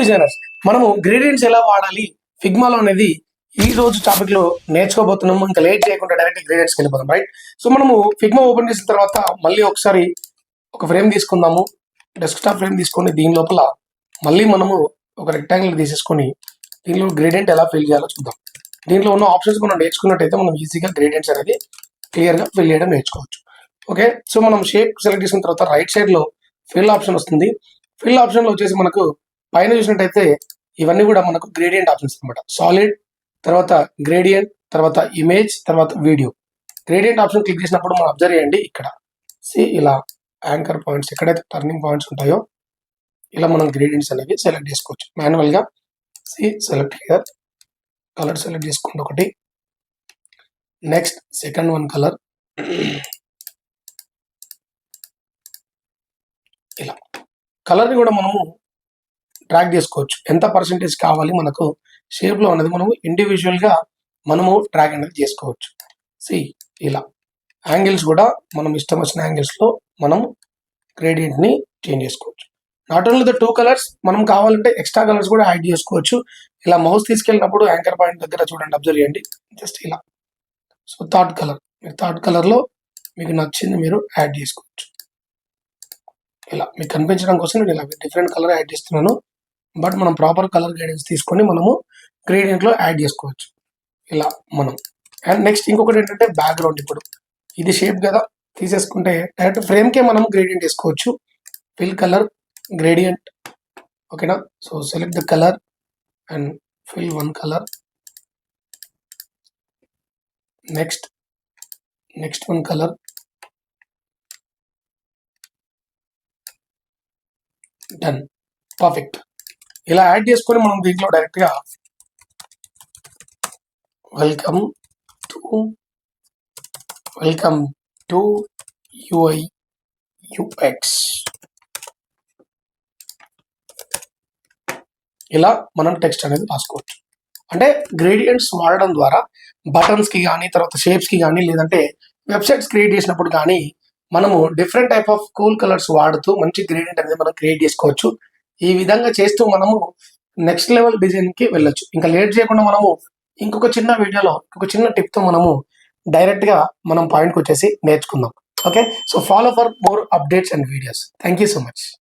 Designers మనము gradients ఎలా వాడాలి? ఫిగ్మాలో అనేది ఈ రోజు టాపిక్లో నేర్చుకోబోతున్నాము ఇంకా లేట్ చేయకుండా డైరెక్ట్ గ్రేడియంట్స్కి వెళ్ళిపోతాం రైట్ సో మనము ఫిగ్మా ఓపెన్ చేసిన తర్వాత మళ్ళీ ఒకసారి ఒక ఫ్రేమ్ తీసుకుందాము. డెస్క్టాప్ ఫ్రేమ్ తీసుకొని దీని లోపల మళ్ళీ మనము ఒక రెక్టాంగిల్ తీసేసుకొని దీనిలో గ్రేడియంట్ ఎలా ఫిల్ చేయాలో చూద్దాం. దీంట్లో ఉన్న ఆప్షన్స్ మనం నేర్చుకున్నట్టయితే మనం ఈజీగా గ్రేడియంట్స్ అనేది క్లియర్గా ఫిల్ చేయడం నేర్చుకోవచ్చు. ఓకే సో మనం షేప్ సెలెక్ట్ చేసిన తర్వాత రైట్ సైడ్లో ఫిల్ ఆప్షన్ వస్తుంది. ఫిల్ ఆప్షన్లో వచ్చేసి మనకు పైన చూసినట్టయితే ఇవన్నీ కూడా మనకు గ్రేడియంట్ ఆప్షన్స్ అన్నమాట. సాలిడ్ తర్వాత గ్రేడియంట్ తర్వాత ఇమేజ్ తర్వాత వీడియో గ్రేడియంట్ ఆప్షన్ క్లిక్ చేసినప్పుడు మనం అబ్జర్వ్ చేయండి ఇక్కడ. సి ఇలా యాంకర్ పాయింట్స్ ఎక్కడైతే టర్నింగ్ పాయింట్స్ ఉంటాయో ఇలా మనం గ్రేడియంట్స్ అనేవి సెలెక్ట్ చేసుకోవచ్చు. మాన్యువల్గా see select here colour select చేసుకోండి ఒకటి. నెక్స్ట్ సెకండ్ వన్ కలర్ ఇలా. కలర్ని కూడా మనము ట్రాక్ చేసుకోవచ్చు. ఎంత పర్సెంటేజ్ కావాలి మనకు? షేప్లో ఉన్నది అనేది మనము ఇండివిజువల్గా మనము ట్రాక్ అనేది చేసుకోవచ్చు. సి ఇలా. యాంగిల్స్ కూడా మనం ఇష్టం వచ్చిన యాంగిల్స్లో మనం గ్రేడియంట్ని చేంజ్ చేసుకోవచ్చు. Not only the two colours మనం కావాలంటే ఎక్స్ట్రా కలర్స్ కూడా యాడ్ చేసుకోవచ్చు. ఇలా మౌస్ తీసుకెళ్ళినప్పుడు యాంకర్ పాయింట్ దగ్గర చూడండి అబ్జర్వ్ చేయండి. జస్ట్ ఇలా. సో థర్డ్ కలర్ థర్డ్ కలర్లో మీకు నచ్చింది మీరు యాడ్ చేసుకోవచ్చు. ఇలా. మీకు కనిపించడం కోసం నేను ఇలా డిఫరెంట్ కలర్ యాడ్ చేస్తున్నాను. బట్ మనం ప్రాపర్ కలర్ గైడెన్స్ తీసుకొని మనము గ్రేడియంట్లో యాడ్ చేసుకోవచ్చు. ఇలా మనం. అండ్ నెక్స్ట్ ఇంకొకటి ఏంటంటే బ్యాక్గ్రౌండ్ ఇప్పుడు. ఇది షేప్ కదా తీసేసుకుంటే డైరెక్ట్ ఫ్రేమ్కే మనం గ్రేడియంట్ వేసుకోవచ్చు. ఫిల్ కలర్ గ్రేడియంట్ ఓకేనా? So select the colour and fill one colour next next one colour done perfect ఇలా యాడ్ చేసుకొని మనం దీంట్లో డైరెక్ట్గా welcome to welcome to UI UX ఇలా మనం టెక్స్ట్ అనేది రాసుకోవచ్చు. అంటే గ్రేడియంట్స్ వాడడం ద్వారా బటన్స్కి కానీ తర్వాత షేప్స్కి కానీ లేదంటే వెబ్సైట్స్ క్రియేట్ చేసినప్పుడు కానీ మనము different type of cool colours వాడుతూ మంచి గ్రేడియంట్ అనేది మనం క్రియేట్ చేసుకోవచ్చు. ఈ విధంగా చేస్తూ మనము నెక్స్ట్ లెవెల్ డిజైన్కి వెళ్ళొచ్చు. ఇంకా లేట్ చేయకుండా మనము ఇంకొక చిన్న వీడియోలో ఇంకొక చిన్న టిప్తో మనము డైరెక్ట్గా మనం పాయింట్కి వచ్చేసి నేర్చుకుందాం. Okay so follow for more updates and videos thank you so much